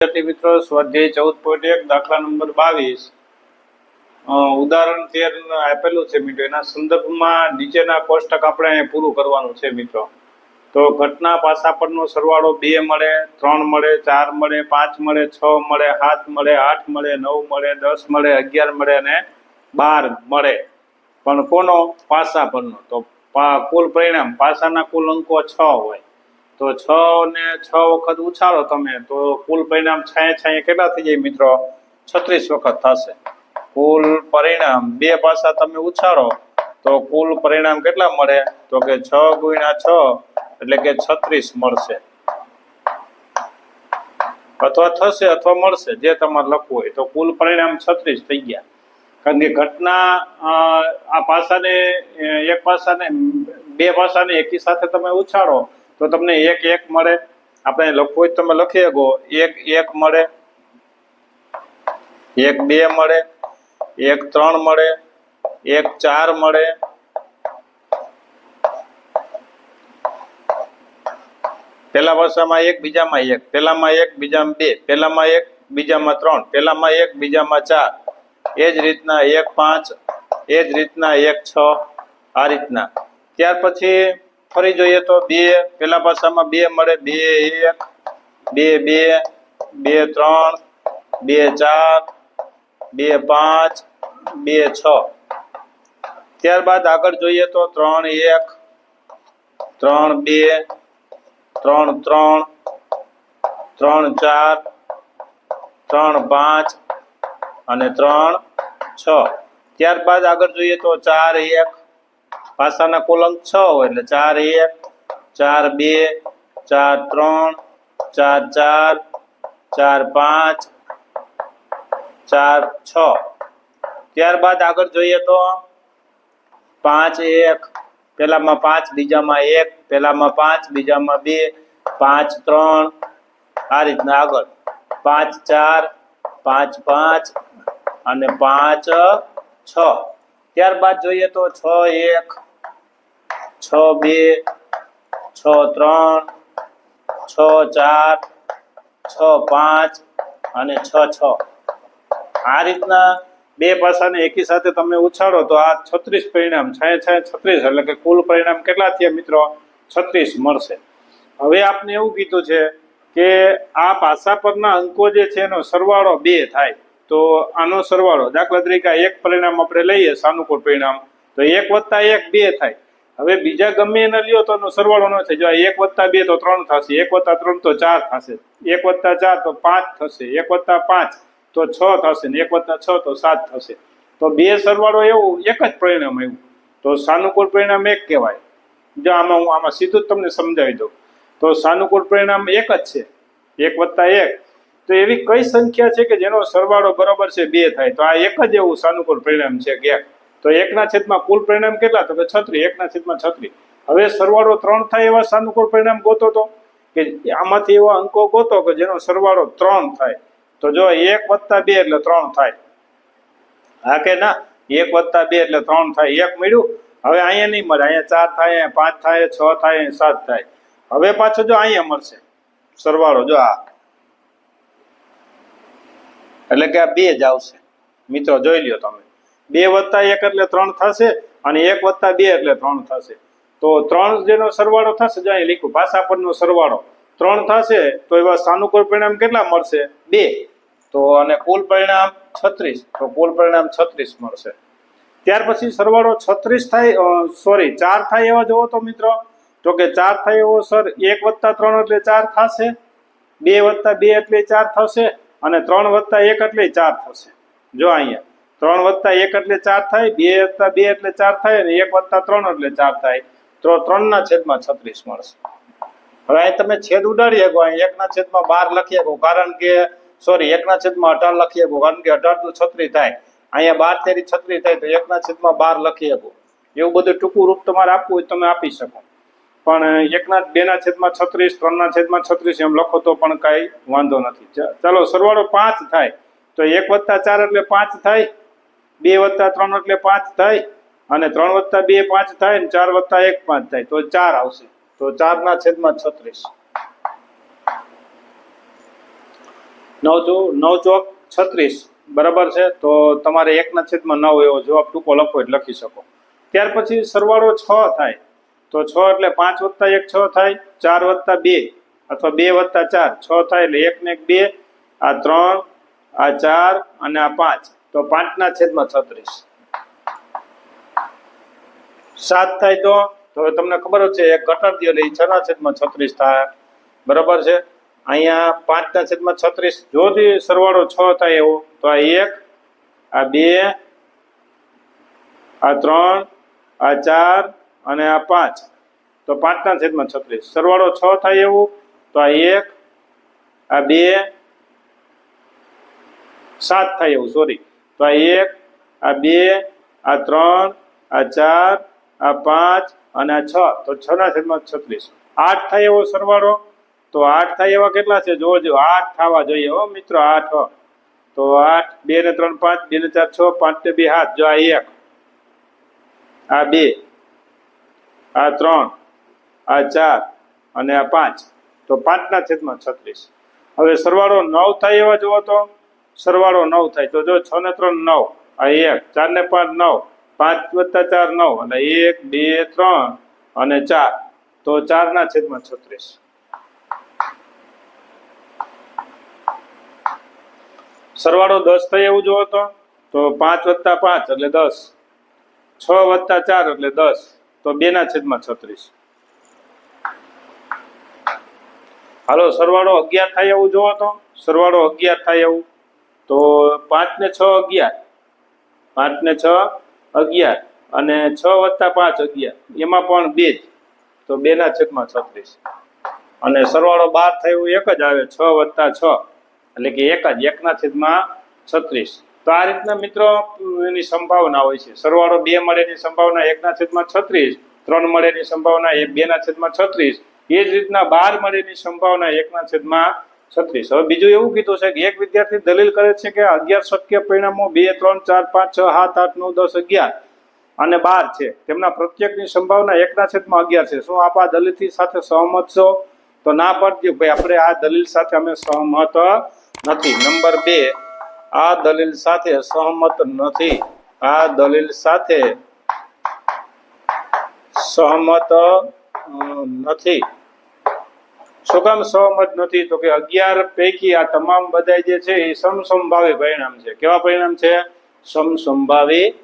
વિદ્યાર્થી મિત્રો, સ્વાધ્યાય ચૌદ પોઈન્ટ એક, દાખલા નંબર બાવીસ. ઉદાહરણ તેર આપેલું છે મિત્રો. એના સંદર્ભમાં નીચેના કોષ્ટક આપણે પૂરું કરવાનું છે મિત્રો. તો ઘટના પાસા પરનો સરવાળો બે મળે, ત્રણ મળે, ચાર મળે, પાંચ મળે, છ મળે, સાત મળે, આઠ મળે, નવ મળે, દસ મળે, અગિયાર મળે અને બાર મળે. પણ કોનો? પાસા પરનો. તો કુલ પરિણામ, પાસાના કુલ અંકો છ હોય. તો છ ને છ વખત ઉછાળો તમે, તો કુલ પરિણામ છાંયે છાંયે કેટલા થઈ જાય મિત્રો? છત્રીસ વખત થશે. કુલ પરિણામ, બે પાસા તમે ઉછાળો, તો કુલ પરિણામ કેટલા મળે? તો કે છ ગુણ્યા છ, એટલે કે છત્રીસ મળશે. અથવા થશે અથવા મળશે, જે તમારે લખવું હોય. તો કુલ પરિણામ છત્રીસ થઈ ગયા. કારણ કે ઘટના આ પાસાને, એક પાસાને, બે પાસાને એકી સાથે તમે ઉછાળો તો તમને એક એક મળે. આપણે લખવું હોય તમે લખી શકો. એક એક મળે. એક, બે મળે. એક, ત્રણ મળે. એક, ચાર મળે. પેલા વર્ષામાં એક, બીજામાં એક. પેલામાં એક, બીજામાં બે. પેલામાં એક, બીજામાં ત્રણ. પેલામાં એક, બીજામાં ચાર. એ જ રીતના એક, પાંચ. એ જ રીતના એક, છ. આ રીતના. ત્યાર પછી ફરી જોઈએ તો બે, પેલા ભાષામાં બે મળે, બે એક, બે બે બે ત્રણ, બે ચાર, બે પાંચ, બે છ. ત્યારબાદ આગળ જોઈએ તો ત્રણ એક, ત્રણ બે, ત્રણ ત્રણ ત્રણ ચાર, ત્રણ પાંચ અને ત્રણ છ. ત્યારબાદ આગળ જોઈએ તો ચાર એક પાસાના કોલમ છ હોય એટલે ચાર એક, ચાર બે, ચાર ત્રણ, ચાર ચાર ચાર પાંચ, ચાર છ. ત્યારબાદ આગળ જોઈએ તો પાંચ એક પેલામાં પાંચ, બીજામાં એક પેલામાં પાંચ, બીજામાં બે, પાંચ ત્રણ, આ રીતના આગળ. પાંચ ચાર, પાંચ પાંચ અને પાંચ છ. ત્યારબાદ જોઈએ તો છ એક છ બે, છ ત્રણ, છ ચાર, છ પાંચ અને છ છ. આ રીતના બે પાસાને એકી સાથે તમે ઉછાળો તો આ છત્રીસ પરિણામ, છાય છાય છત્રીસ, એટલે કે કુલ પરિણામ કેટલા થયા મિત્રો? છત્રીસ મળશે. હવે આપને એવું કીધું છે કે આ પાસા પરના અંકો જે છે એનો સરવાળો બે થાય, તો આનો સરવાળો દાખલા તરીકે એક પરિણામ આપણે લઈએ, સાનુકૂળ પરિણામ. તો એક વત્તા એક બે થાય. હવે બીજા ગમે એને લ્યો તો સરવાળો ન થાય. જો એક વત્તા બે તો ત્રણ થશે, એક વત્તા ત્રણ તો ચાર થશે, એક વત્તા ચાર તો પાંચ થશે, એક વત્તા પાંચ તો છ થશે ને એક વત્તા છ તો સાત થશે. તો બે સરવાળો એવું એક જ પરિણામ આવ્યું. તો સાનુકૂળ પરિણામ એક કહેવાય. જો આમાં હું આમાં સીધું જ તમને સમજાવી દઉં. તો સાનુકૂળ પરિણામ એક જ છે. એક વત્તા એક. તો એવી કઈ સંખ્યા છે કે જેનો સરવાળો બરોબર છે, બે થાય. તો આ એક જ એવું સાનુકૂળ પરિણામ છે કે એક તો એકના છેદમાં કુલ પરિણામ કેટલા? તો કે છત્રી. એકના છેદમાં છત્રી. હવે સરવાળો ત્રણ થાય એવા સાનુકૂળ પરિણામ ગોતો તો? કે આમાંથી એવા અંકો ગોતો કે જેનો સરવાળો ત્રણ થાય. તો જો એક વત્તા બે એટલે ત્રણ થાય. હા કે ના? એક વત્તા બે એટલે ત્રણ થાય. એક મળ્યું. હવે અહીંયા નહીં મળે. અહીંયા ચાર થાય, અહીંયા પાંચ થાય, છ થાય સાત થાય. હવે પાછો જો અહીંયા મળશે. સરવાળો જો આ. એટલે કે આ બે જ આવશે. મિત્રો જોઈ લ્યો તમે. બે વત્તા એક એટલે ત્રણ થશે અને એક વત્તા બે એટલે ત્રણ થશે. તો ત્રણ જેનો સરવાળો થશે, જો અહીં લીખું, ભાષા પરનો સરવાળો. ત્રણ થશે, તો એવા સાનુકૂળ પરિણામ કેટલા મળશે? બે. તો અને કુલ પરિણામ છત્રીસ. તો કુલ પરિણામ છત્રીસ મળશે. ત્યાર પછી સરવાળો છત્રીસ થાય સોરી ચાર થાય એવા જોવો તો મિત્રો. તો કે ચાર થાય એવો સર એક વત્તા ત્રણ એટલે ચાર થશે, બે વત્તા બે એટલે ચાર થશે, અને ત્રણ વત્તા એક એટલે ચાર થશે. જો અહીંયા. ત્રણ વત્તા એક એટલે ચાર થાય, બે વત્તા બે એટલે ચાર થાય અને એક વત્તા ત્રણ એટલે ચાર થાય. તો ત્રણના છેદમાં છત્રીસ મળશે. હવે અહીં તમે છેદ ઉડાડી શકો, અહીં એકના છેદમાં બાર લખી શકો, કારણ કે સોરી એકના છેદમાં અઢાર લખી શકો, કારણ કે અઢાર તો છત્રી થાય. અહીંયા બાર તેરી છત્રી થાય તો એકના છેદમાં બાર લખી શકો. એવું બધું ટૂંકું રૂપ તમારે આપવું હોય તમે આપી શકો. પણ એકના, બેના છેદમાં છત્રીસ, ત્રણના છેદમાં છત્રીસ એમ લખો તો પણ કાંઈ વાંધો નથી. ચાલો, સરવાળો પાંચ થાય. તો એક વત્તા ચાર એટલે પાંચ થાય. બે વત્તા ત્રણ એટલે પાંચ થાય અને ત્રણ વત્તા બે પાંચ થાય ને ચાર વત્તા એક પાંચ થાય, તો ચાર આવશે. તો ચાર ના છેદમાં છત્રીસ. નવ ચો નવ ચોક છત્રીસ, બરાબર છે? તો તમારે એકના છેદમાં નવ એવો જવાબ ટૂંકો લખો એટલે લખી શકો. ત્યાર પછી સરવાળો છ થાય, તો છ એટલે પાંચ વત્તા એક છ થાય, ચાર વત્તા બે અથવા બે વત્તા ચાર, છ થાય એટલે એક ને એક બે, આ ત્રણ, આ ચાર અને આ પાંચ. તો પાંચના છેદમાં છત્રીસ. સાત થાય તો હવે તમને ખબર જ છે, એક ઘટાડી દો એટલે એ છના છેદમાં છત્રીસ થાય. બરાબર છે? અહીંયા પાંચના છેદમાં છત્રીસ, જો સરવાળો છ થાય એવો, તો આ એક, આ બે, આ ત્રણ, આ ચાર અને આ પાંચ. તો પાંચના છેદમાં છત્રીસ. સરવાળો છ થાય એવું, તો આ એક, આ બે, સાત થાય એવું સોરી તો આ એક, આ બે, આ ત્રણ, આ ચાર, આ પાંચ અને આ છ. તો છ ના છેદમાં છત્રીસ. આઠ થાય એવો સરવાળો? તો આઠ થાય એવા કેટલા છે? જોજો આઠ થવા જોઈએ હો મિત્રો, આઠ. તો આઠ, બે ને ત્રણ પાંચ, બે ને ચાર છ, પાંચ ને બે હાથ. જો આ એક, આ બે, આ ત્રણ, આ ચાર અને આ પાંચ. તો પાંચના છેદમાં છત્રીસ. હવે સરવાળો નવ થાય એવા જુઓ તો? સરવાળો નવ થાય. તો જો છ ને ત્રણ નવ, આ એક, ચાર ને પાંચ નવ, પાંચ વત્તા ચાર નવ અને એક, બે, ત્રણ અને ચાર. તો ચારના છેદમાં છત્રીસ. સરવાળો દસ થાય એવું જોવો તો? તો પાંચ વત્તા પાંચ, એટલે દસ. છ વત્તા ચાર, એટલે દસ. તો બે ના છેદમાં છત્રીસ. હાલો, સરવાળો અગિયાર થાય એવું જોવો તો? સરવાળો અગિયાર થાય એવું. તો પાંચ ને છ અગિયાર. પાંચ ને છ અગિયાર અને છ વત્તા પાંચ અગિયાર. એમાં પણ બે જ. તો બે ના છેદમાં છત્રીસ. અને સરવાળો બાર થયો એક જ આવે છ વત્તા છ. એટલે કે એક જ. એકના છેદમાં છત્રીસ. તો આ રીતના મિત્રો એની સંભાવના હોય છે. સરવાળો બે મળેની સંભાવના એકના છેદમાં છત્રીસ. ત્રણ મળેની સંભાવના એક બેના છેદમાં છત્રીસ. એ જ રીતના બાર મળેની સંભાવના એકના છેદમાં છત્રીસ. હવે બીજું એવું કીધું છે કે એક વિદ્યાર્થી દલીલ કરે છે કે અગિયાર શક્ય પરિણામો બે, ત્રણ, ચાર, પાંચ, છ, સાત, આઠ, નવ, દસ, અગિયાર અને બાર છે. તેમના પ્રત્યેકની સંભાવના એકના છેદમાં અગિયાર છે. શું આપ આ દલીલથી સાથે સહમત છો? તો ના પાડજો. ભાઈ, આપણે આ દલીલ સાથે અમે સહમત નથી. નંબર બે, આ દલીલ સાથે સહમત નથી. આ દલીલ સાથે સહમત નથી. શું કામ સહમત નથી. તો કે અગિયાર પૈકી આ તમામ બધા જે છે એ સમસંભાવી પરિણામ છે. કેવા પરિણામ છે? સમસંભાવી